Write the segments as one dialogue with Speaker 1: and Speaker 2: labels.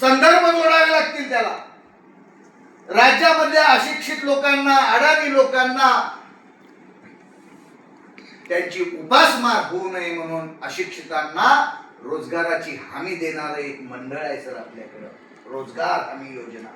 Speaker 1: संदर्भ जोडावे लागतील त्याला. राज्यामधल्या अशिक्षित लोकांना अडाणी लोकांना त्यांची उपासमार होऊ नये म्हणून अशिक्षितांना रोजगाराची हमी देणारं एक मंडळ आहे सर आपल्याकडं. रोजगार हमी योजना.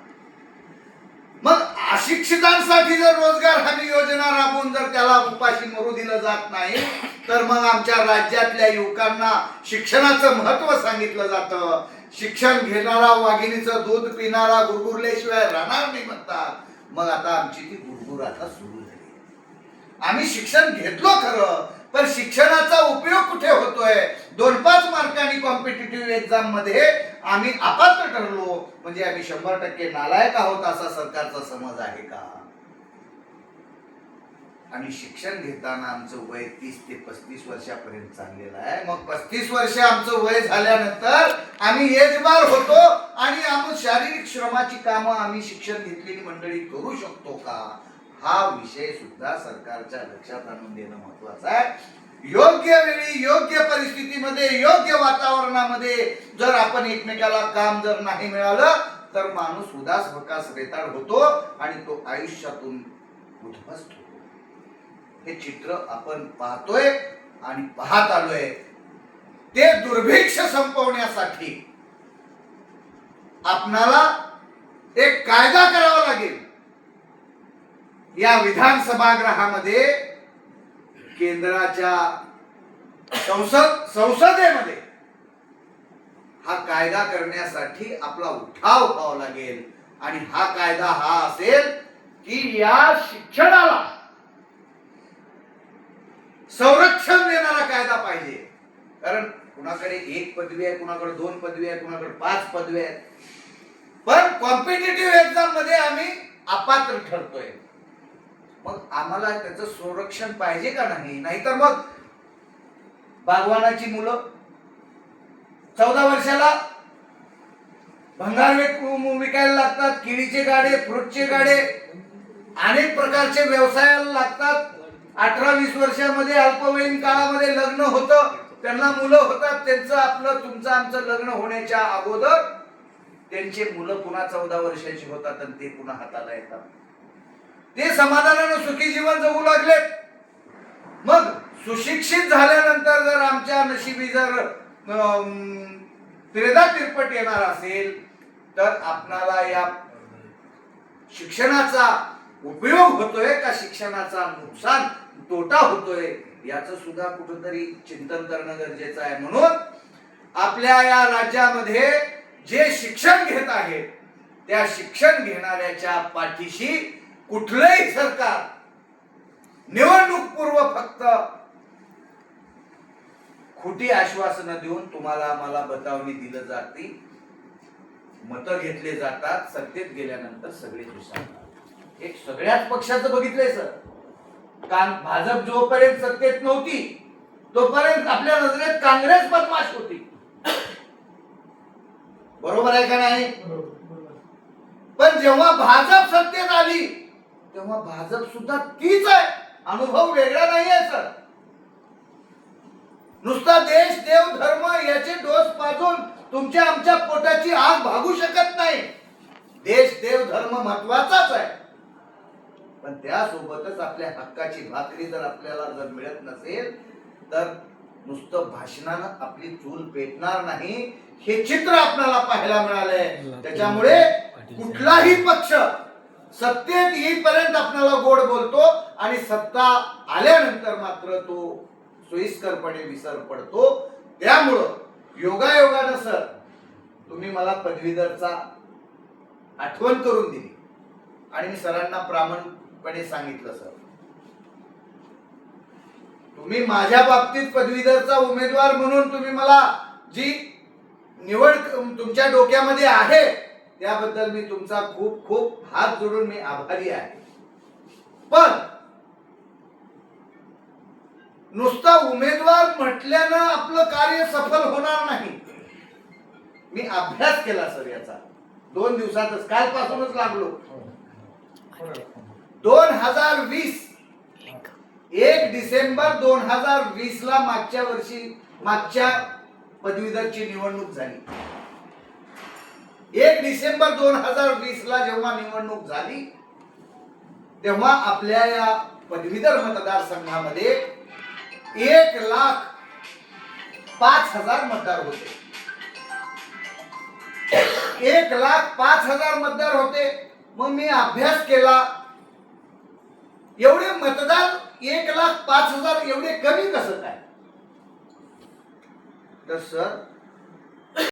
Speaker 1: मग अशिक्षितांसाठी जर रोजगार हमी योजना राबवून जर त्याला उपाशी मरू दिलं जात नाही तर मग आमच्या राज्यातल्या युवकांना शिक्षणाचं महत्त्व सांगितलं जातं. शिक्षण घेणारा वाघिणीचं दूध पिणारा गुरगुरल्याशिवाय राहणार नाही म्हणतात. मग आता आमची ती गुरगुर आता सुरू झाली. आम्ही शिक्षण घेतलो खरं पण शिक्षणाचा उपयोग कुठे होतोय? दोन पाच मार्कांनी कॉम्पिटेटिव्ह एक्झाममध्ये आम्ही अपात्र ठरलो. म्हणजे आम्ही शंभर टक्के नालायक आहोत असा सरकारचा समज आहे का? आणि शिक्षण घेताना आमचं वय तीस ते पस्तीस वर्षापर्यंत चाललेलं आहे. मग पस्तीस वर्ष आमचं वय झाल्यानंतर आम्ही एजबार होतो आणि आम्ही शारीरिक श्रमाची कामं आम्ही शिक्षण घेतलेली मंडळी करू शकतो का? हा विषय सुद्धा सरकारच्या लक्षात आणून देणं महत्वाचं आहे. योग्य वेळी योग्य परिस्थितीमध्ये योग्य वातावरणामध्ये जर आपण एकमेकाला काम जर नाही मिळालं तर माणूस उदास भकास रेताड होतो आणि तो आयुष्यातून उद्ध्वस्त होतो. हे चित्र आपण पाहतोय आणि पाहत आलोय. ते दुर्भिक्ष संपवण्यासाठी आपणाला एक कायदा करावा लागेल. या विधानसभागृहामध्ये केंद्राच्या संसद संसदेमध्ये हा कायदा करण्यासाठी आपला उठाव व्हावा लागेल. आणि हा कायदा हा असेल की या शिक्षणाला संरक्षण देणारा कायदा पाहिजे. कारण कुणाकडे एक पदवी आहे कुणाकडे दोन पदवी आहे कुणाकडे पाच पदवी आहेत. पण कॉम्पिटेटिव्ह एक्झाममध्ये आम्ही अपात्र ठरतोय. मग आम्हाला त्याचं संरक्षण पाहिजे का नाही? नाहीतर मग बागवानाची मुलं चौदा वर्षाला भंगार विकायला लागतात किडीचे गाडे फ्रूटचे गाडे अनेक प्रकारचे व्यवसायाला लागतात. अठरा वीस वर्षामध्ये अल्पवयीन काळामध्ये लग्न होतं. त्यांना मुलं होतात. त्यांचं आपलं तुमचं आमचं लग्न होण्याच्या अगोदर त्यांचे मुलं पुन्हा चौदा वर्षाची होतात आणि ते पुन्हा हाताला येतात. ते समाधानानं सुखी जीवन जगू लागले मग सुशिक्षित झाल्यानंतर जर आमच्या नशिबी जर त्रेदा तिरपट येणार असेल तर आपणाला या शिक्षणाचा उपयोग होतोय का? शिक्षणाचा नुकसान? तोटा होतोय याच सुद्धा कुठंतरी चिंतन करणं गरजेचं आहे. म्हणून आपल्या या राज्यामध्ये जे शिक्षण घेत आहे त्या शिक्षण घेणाऱ्याच्या पाठीशी कुठलंही सरकार निवडणूक पूर्व फक्त खोटी आश्वासनं देऊन तुम्हाला मला बतावणी दिलं जाते मतं घेतले जातात सत्तेत गेल्यानंतर सगळे दिवसात एक सगळ्याच पक्षाचं बघितलंय सर. कारण भाजप जोपर्यंत सत्तेत नव्हती तोपर्यंत आपल्या नजरेत काँग्रेस बदमाश होती. बरोबर आहे का नाही? पण जेव्हा भाजप सत्तेत आली तेव्हा भाजप सुद्धा तीच आहे. अनुभव वेगळा नाही आहे सर. नुसता देश देव धर्म याचे डोस पाजून तुमच्या आमच्या पोटाची आग भागू शकत नाही. देश देव धर्म महत्वाचाच आहे. पण त्यासोबतच आपल्या हक्काची भाकरी जर आपल्याला जर मिळत नसेल तर नुसतं भाषणानं आपली चूल पेटणार नाही हे चित्र आपल्याला पाहायला मिळालंय. त्याच्यामुळे कुठलाही पक्ष सत्तेत येईपर्यंत आपल्याला गोड बोलतो आणि सत्ता आल्यानंतर मात्र तो सोयीस्करपणे विसर पडतो. त्यामुळं योगायोगानं सर तुम्ही मला पदवीधरचा आठवण करून दिली. आणि मी सरांना प्रामाणिकपणे सांगितलं सर. तुम्ही माझ्या बाबतीत पदवीधरचा उमेदवार म्हणून तुम्ही मला जी निवड तुमच्या डोक्यामध्ये आहे त्याबद्दल मी तुमचा खूप खूप हात जोडून मी आभारी आहे. पण नुसता उमेदवार म्हटल्यानं आपलं कार्य सफल होणार नाही. मी अभ्यास केला सर याचा. दोन दिवसातच कालपासूनच लागलो. हो. दोन हजार वीस. एक डिसेंबर दोन हजार वीस ला मागच्या वर्षी मागच्या पदवीधरची निवडणूक झाली. एक डिसेंबर दोन हजार वीस ला जेव्हा निवडणूक झाली तेव्हा आपल्या या पदवीधर मतदारसंघामध्ये एक लाख पाच हजार मतदार होते. एक लाख पाच हजार मतदार होते. मग मी अभ्यास केला. एवढे मतदार एक लाख पाच हजार एवढे कमी कसं काय? तर सर